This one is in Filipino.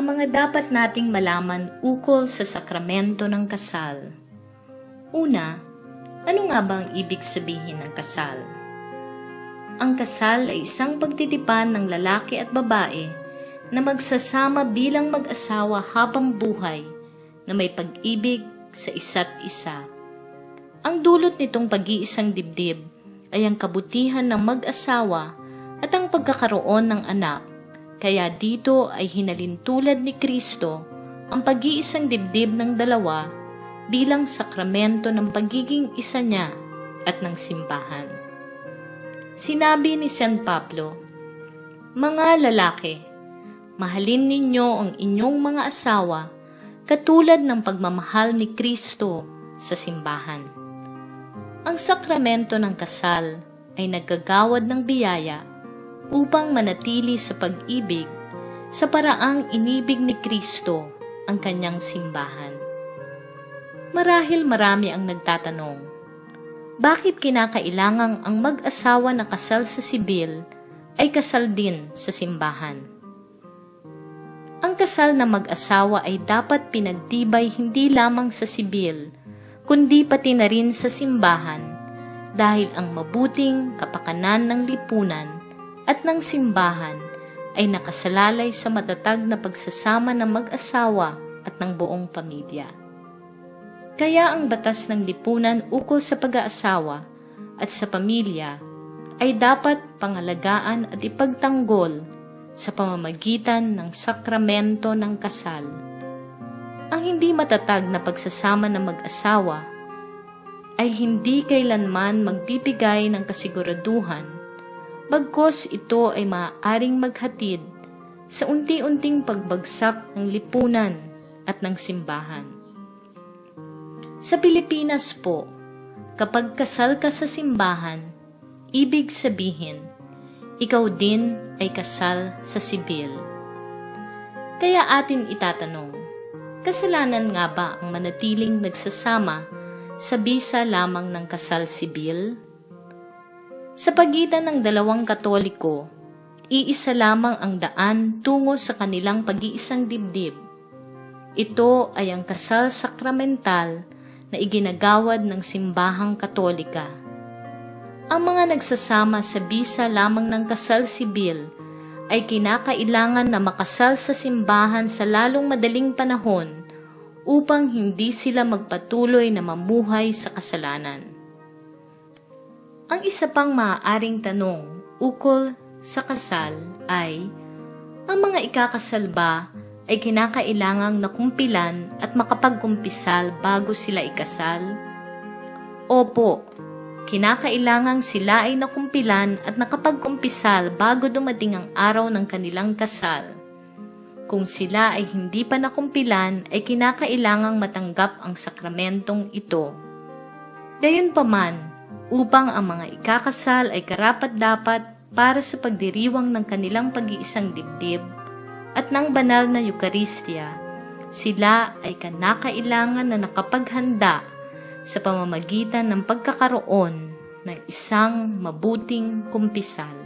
ang mga dapat nating malaman ukol sa sakramento ng kasal. Una, ano nga ba ang ibig sabihin ng kasal? Ang kasal ay isang pagtitipan ng lalaki at babae na magsasama bilang mag-asawa habang buhay na may pag-ibig sa isa't isa. Ang dulot nitong pag-iisang dibdib ay ang kabutihan ng mag-asawa at ang pagkakaroon ng anak. Kaya dito ay hinalintulad ni Kristo ang pag-iisang dibdib ng dalawa bilang sakramento ng pagiging isa niya at ng simbahan. Sinabi ni San Pablo, Mga lalaki, mahalin ninyo ang inyong mga asawa katulad ng pagmamahal ni Kristo sa simbahan. Ang sakramento ng kasal ay naggagawad ng biyaya upang manatili sa pag-ibig sa paraang inibig ni Kristo ang kanyang simbahan. Marahil marami ang nagtatanong, bakit kinakailangang ang mag-asawa na kasal sa sibil ay kasal din sa simbahan? Ang kasal na mag-asawa ay dapat pinagtibay hindi lamang sa sibil, kundi pati na rin sa simbahan dahil ang mabuting kapakanan ng lipunan at ng simbahan ay nakasalalay sa matatag na pagsasama ng mag-asawa at ng buong pamilya. Kaya ang batas ng lipunan ukol sa pag-aasawa at sa pamilya ay dapat pangalagaan at ipagtanggol sa pamamagitan ng sakramento ng kasal. Ang hindi matatag na pagsasama ng mag-asawa ay hindi kailanman magbibigay ng kasiguraduhan bagkos ito ay maaaring maghatid sa unti-unting pagbagsak ng lipunan at ng simbahan. Sa Pilipinas po, kapag kasal ka sa simbahan, ibig sabihin, ikaw din ay kasal sa sibil. Kaya atin itatanong, kasalanan nga ba ang manatiling nagsasama sa bisa lamang ng kasal sibil? Sa pagitan ng dalawang katoliko, iisa lamang ang daan tungo sa kanilang pag-iisang dibdib. Ito ay ang kasal sakramental na iginagawad ng simbahang katolika. Ang mga nagsasama sa bisa lamang ng kasal sibil ay kinakailangan na makasal sa simbahan sa lalong madaling panahon upang hindi sila magpatuloy na mamuhay sa kasalanan. Ang isa pang maaaring tanong ukol sa kasal ay, ang mga ikakasal ba ay kinakailangang nakumpilan at makapagkumpisal bago sila ikasal? Opo, kinakailangang sila ay nakumpilan at nakapagkumpisal bago dumating ang araw ng kanilang kasal. Kung sila ay hindi pa nakumpilan, ay kinakailangang matanggap ang sakramentong ito. Gayunpaman, upang ang mga ikakasal ay karapat-dapat para sa pagdiriwang ng kanilang pag-iisang dibdib at ng banal na Eucharistia, sila ay kanakailangan na nakapaghanda sa pamamagitan ng pagkakaroon ng isang mabuting kumpisal.